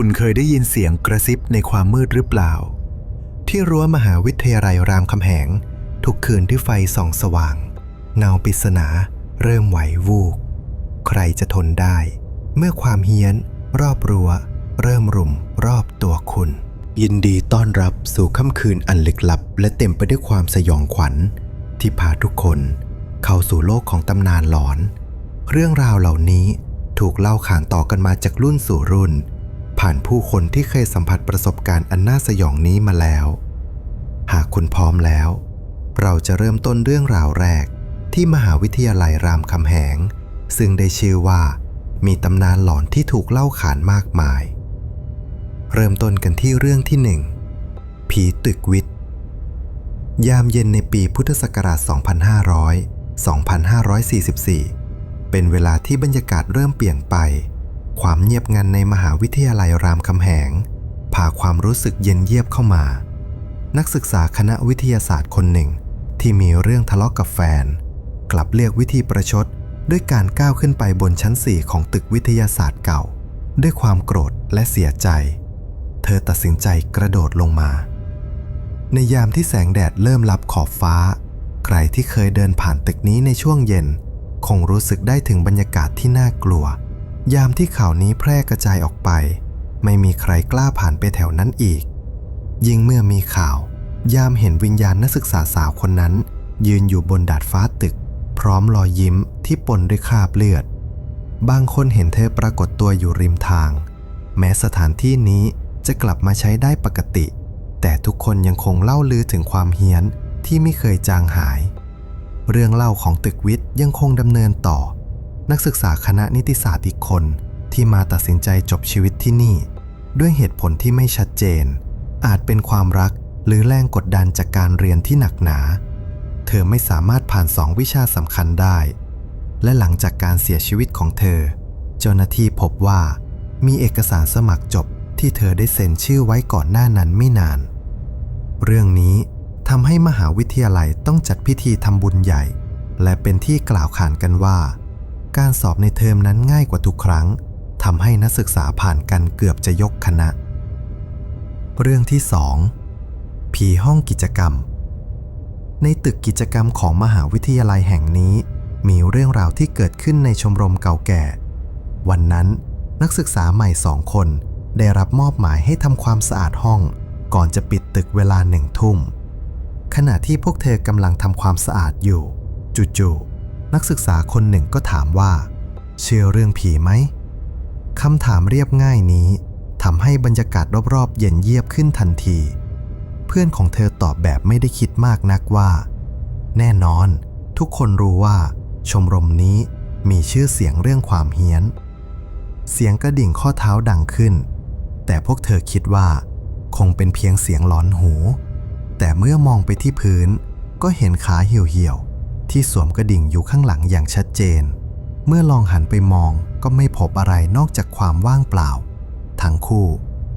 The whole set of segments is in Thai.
คุณเคยได้ยินเสียงกระซิบในความมืดหรือเปล่า ที่รั้วมหาวิทยาลัยรามคำแหง ทุกคืนที่ไฟส่องสว่าง เงาปริศนา เริ่มไหววูกใครจะทนได้ เมื่อความเฮี้ยน รอบรั้ว เริ่มรุมรอบตัวคุณ ยินดีต้อนรับสู่ค่ำคืนอันลึกลับ และเต็มไปด้วยความสยองขวัญ ที่พาทุกคน เข้าสู่โลกของตำนานหลอน เรื่องราวเหล่านี้ถูกเล่าขานต่อกันมาจากรุ่นสู่รุ่น ผ่านผู้คนที่เคยสัมผัสประสบการณ์อันน่าสยองนี้มาแล้ว หากคุณพร้อมแล้ว เราจะเริ่มต้นเรื่องราวแรกที่มหาวิทยาลัยรามคำแหง ซึ่งได้ชื่อว่า มีตำนานหลอนที่ถูกเล่าขานมากมาย เริ่มต้นกันที่เรื่องที่หนึ่งผีตึกวิทย์ ยามเย็นในปีพุทธศักราช 2500 2544 เป็นเวลาที่บรรยากาศเริ่มเปลี่ยนไป ความเงียบงันในมหาวิทยาลัยรามคำแหงพาความรู้สึกเย็นเยียบเข้ามา นักศึกษาคณะวิทยาศาสตร์คนหนึ่ง ที่มีเรื่องทะเลาะกกับแฟน กลับเลือกวิธีประชดด้วยการก้าวขึ้นไปบนชั้น4ของตึกวิทยาศาสตร์เก่า ด้วยความโกรธและเสียใจ เธอตัดสินใจกระโดดลงมา ในยามที่แสงแดดเริ่มลับขอบฟ้า ใครที่เคยเดินผ่านตึกนี้ในช่วงเย็น คงรู้สึกได้ถึงบรรยากาศที่น่ากลัว ยามที่ข่าวนี้แพร่กระจายออกไป ไม่มีใครกล้าผ่านไปแถวนั้นอีก ยิ่งเมื่อมีข่าว ยามเห็นวิญญาณนักศึกษาสาวคนนั้น ยืนอยู่บนดาดฟ้าตึก พร้อมรอยยิ้มที่ปนด้วยคราบเลือด บางคนเห็นเธอปรากฏตัวอยู่ริมทาง แม้สถานที่นี้จะกลับมาใช้ได้ปกติ แต่ทุกคนยังคงเล่าลือถึงความเฮี้ยนที่ไม่เคยจางหาย เรื่องเล่าของตึกวิทย์ยังคงดำเนินต่อ นักศึกษาคณะนิติศาสตร์อีกคนที่มาตัดสินใจจบชีวิตที่นี่ ด้วยเหตุผลที่ไม่ชัดเจน อาจเป็นความรักหรือแรงกดดันจากการเรียนที่หนักหนา เธอไม่สามารถผ่านสองวิชาสำคัญได้ และหลังจากการเสียชีวิตของเธอ เจ้าหน้าที่พบว่า มีเอกสารสมัครจบที่เธอได้เซ็นชื่อไว้ก่อนหน้านั้นไม่นาน เรื่องนี้ทำให้มหาวิทยาลัยต้องจัดพิธีทำบุญใหญ่ และเป็นที่กล่าวขานกันว่า การสอบในเทอมนั้นง่ายกว่าทุกครั้งทำให้นักศึกษาผ่านกันเกือบจะยกคณะ เรื่องที่ 2 ผีห้องกิจกรรม ในตึกกิจกรรมของมหาวิทยาลัยแห่งนี้ มีเรื่องราวที่เกิดขึ้นในชมรมเก่าแก่ วันนั้นนักศึกษาใหม่สองคน ได้รับมอบหมายให้ทำความสะอาดห้อง ก่อนจะปิดตึกเวลาหนึ่งทุ่ม ขณะที่พวกเธอกำลังทำความสะอาดอยู่ จู่ๆ นักศึกษาคนหนึ่งก็ถามว่า เชื่อเรื่องผีไหมคำถามเรียบง่ายนี้ทำให้บรรยากาศรอบๆ เย็นเยียบขึ้นทันที เพื่อนของเธอตอบแบบไม่ได้คิดมากนักว่า แน่นอน ทุกคนรู้ว่า ชมรมนี้มีชื่อเสียงเรื่องความเฮี้ยน เสียงกระดิ่งข้อเท้าดังขึ้น แต่พวกเธอคิดว่า คงเป็นเพียงเสียงหลอนหู แต่เมื่อมองไปที่พื้นก็เห็นขาเหี่ยว ที่สวมกระดิ่งอยู่ข้างหลังอย่างชัดเจน เมื่อลองหันไปมองก็ไม่พบอะไรนอกจากความว่างเปล่า ทั้งคู่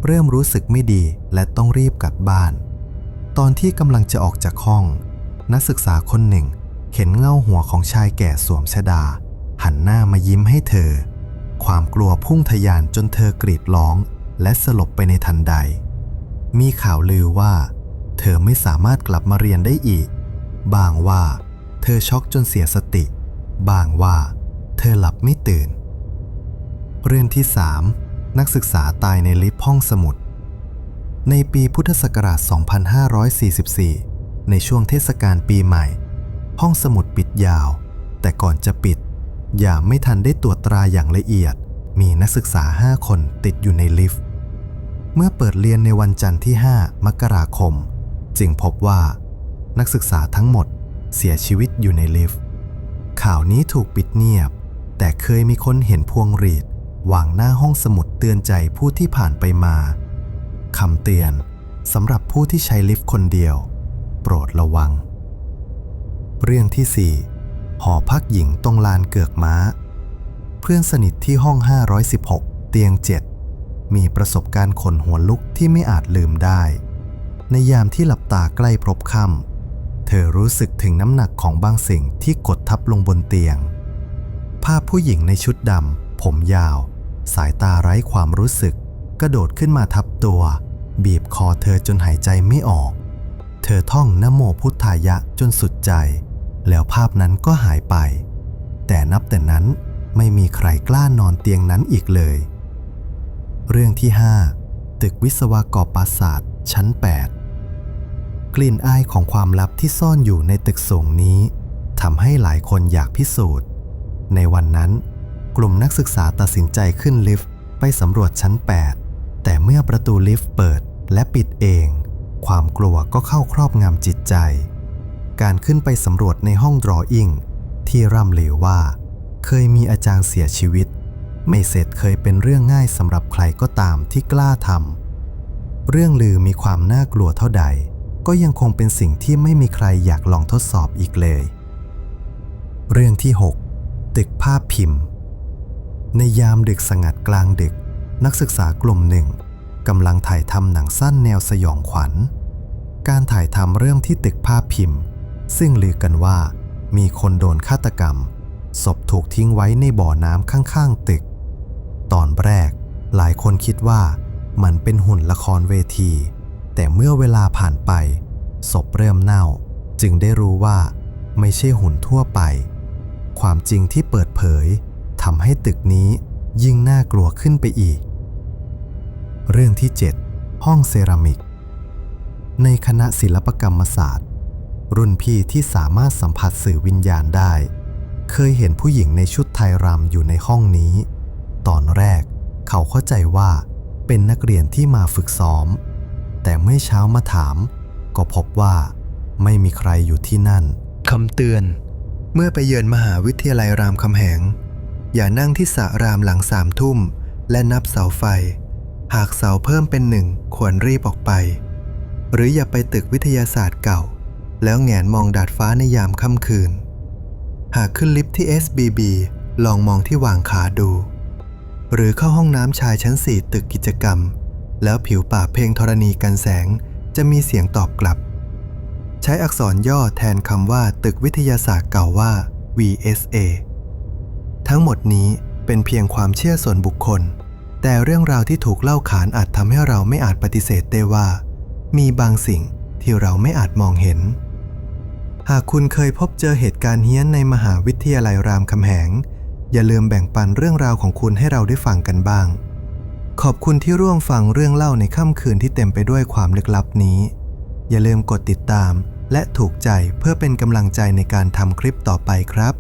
เริ่มรู้สึกไม่ดีและต้องรีบกลับบ้าน ตอนที่กำลังจะออกจากห้อง นักศึกษาคนหนึ่งเห็นเงาหัวของชายแก่สวมชดา หันหน้ามายิ้มให้เธอ ความกลัวพุ่งทะยานจนเธอกรีดร้อง และสลบไปในทันใด มีข่าวลือว่า เธอไม่สามารถกลับมาเรียนได้อีก บางว่า เธอช็อกจนเสียสติ บางว่า เธอหลับไม่ตื่น เรื่องที่ 3 นักศึกษาตายในลิฟต์ห้องสมุด ในปีพุทธศักราช 2544 ในช่วงเทศกาลปีใหม่ ห้องสมุดปิดยาว แต่ก่อนจะปิด อย่าไม่ทันได้ตรวจตราอย่างละเอียด มีนักศึกษา 5 คนติดอยู่ในลิฟต์ เมื่อเปิดเรียนในวันจันทร์ที่ 5 มกราคม จึงพบว่า นักศึกษาทั้งหมด เสียชีวิตอยู่ในลิฟต์ ข่าวนี้ถูกปิดเงียบ แต่เคยมีคนเห็นพวงหรีดวางหน้าห้องสมุดเตือนใจผู้ที่ผ่านไปมาคำเตือนสำหรับผู้ที่ใช้ลิฟต์คนเดียว โปรดระวัง เรื่องที่ 4 หอพักหญิงตรงลานเกือกม้า เพื่อนสนิทที่ห้อง 516 เตียง 7 มีประสบการณ์ขนหัวลุกที่ไม่อาจลืมได้ ในยามที่หลับตาใกล้พบค่ำ ธอรู้สึกถึงน้ำหนักของบางสิ่งที่กดทับลงบนเตียง ภาพผู้หญิงในชุดดำ ผมยาว สายตาไร้ความรู้สึก กระโดดขึ้นมาทับตัว บีบคอเธอจนหายใจไม่ออก เธอท่องนโมพุทธายะจนสุดใจ แล้วภาพนั้นก็หายไป แต่นับแต่นั้นไม่มีใครกล้านอนเตียงนั้นอีกเลย เรื่องที่ 5 ตึกวิศวกรปราสาทชั้น 8 กลิ่นอายของความลับที่ซ่อนอยู่ในตึกสูงนี้ทำให้หลายคนอยากพิสูจน์ ในวันนั้น กลุ่มนักศึกษาตัดสินใจขึ้นลิฟต์ไปสำรวจชั้น 8 แต่เมื่อประตูลิฟต์เปิดและปิดเอง ความกลัวก็เข้าครอบงำจิตใจ การขึ้นไปสำรวจในห้องดรออิ่งที่ร่ำลือว่า เคยมีอาจารย์เสียชีวิต ไม่เสร็จเคยเป็นเรื่องง่ายสำหรับใครก็ตามที่กล้าทำเรื่องลือมีความน่ากลัวเท่าใด ก็ยังคงเป็นสิ่งที่ไม่มีใครอยากลองทดสอบอีกเลย เรื่องที่ 6 ตึกภาพพิมพ์ ในยามดึกสงัดกลางดึก นักศึกษากลุ่มหนึ่งกำลังถ่ายทำหนังสั้นแนวสยองขวัญ การถ่ายทำเรื่องที่ตึกภาพพิมพ์ ซึ่งลือกันว่า มีคนโดนฆาตกรรม ศพถูกทิ้งไว้ในบ่อน้ำข้างๆตึก ตอนแรก หลายคนคิดว่ามันเป็นหุ่นละครเวที แต่เมื่อเวลาผ่านไปศพเริ่มเน่า จึงได้รู้ว่าไม่ใช่หุ่นทั่วไป ความจริงที่เปิดเผยทำให้ตึกนี้ยิ่งน่ากลัวขึ้นไปอีก เรื่องที่ 7 ห้องเซรามิก ในคณะศิลปกรรมศาสตร์ รุ่นพี่ที่สามารถสัมผัสสื่อวิญญาณได้ เคยเห็นผู้หญิงในชุดไทยรำอยู่ในห้องนี้ ตอนแรกเขาเข้าใจว่าเป็นนักเรียนที่มาฝึกซ้อม แต่เมื่อเช้ามาถาม ก็พบว่าไม่มีใครอยู่ที่นั่นคำเตือน เมื่อไปเยือนมหาวิทยาลัยรามคำแหง อย่านั่งที่สระรามหลังสามทุ่ม และนับเสาไฟ หากเสาเพิ่มเป็นหนึ่งควรรีบออกไป หรืออย่าไปตึกวิทยาศาสตร์เก่า แล้วแหงนมองดาดฟ้าในยามค่ำคืน หากขึ้นลิฟต์ที่ SBB ลองมองที่วางขาดู หรือเข้าห้องน้ำชายชั้น4ตึกกิจกรรม แล้วผิวปากเพลงธรณีกันแสง จะมีเสียงตอบกลับ ใช้อักษรย่อแทนคำว่าตึกวิทยาศาสตร์เก่าว่า VSA ทั้งหมดนี้เป็นเพียงความเชื่อส่วนบุคคล แต่เรื่องราวที่ถูกเล่าขานอาจทำให้เราไม่อาจปฏิเสธได้ว่า มีบางสิ่งที่เราไม่อาจมองเห็น หากคุณเคยพบเจอเหตุการณ์เฮี้ยนในมหาวิทยาลัยรามคำแหง อย่าลืมแบ่งปันเรื่องราวของคุณให้เราได้ฟังกันบ้าง ขอบคุณที่ร่วมฟังเรื่องเล่าในค่ำคืนที่เต็มไปด้วยความลึกลับนี้ อย่าลืมกดติดตามและถูกใจเพื่อเป็นกำลังใจในการทำคลิปต่อไปครับ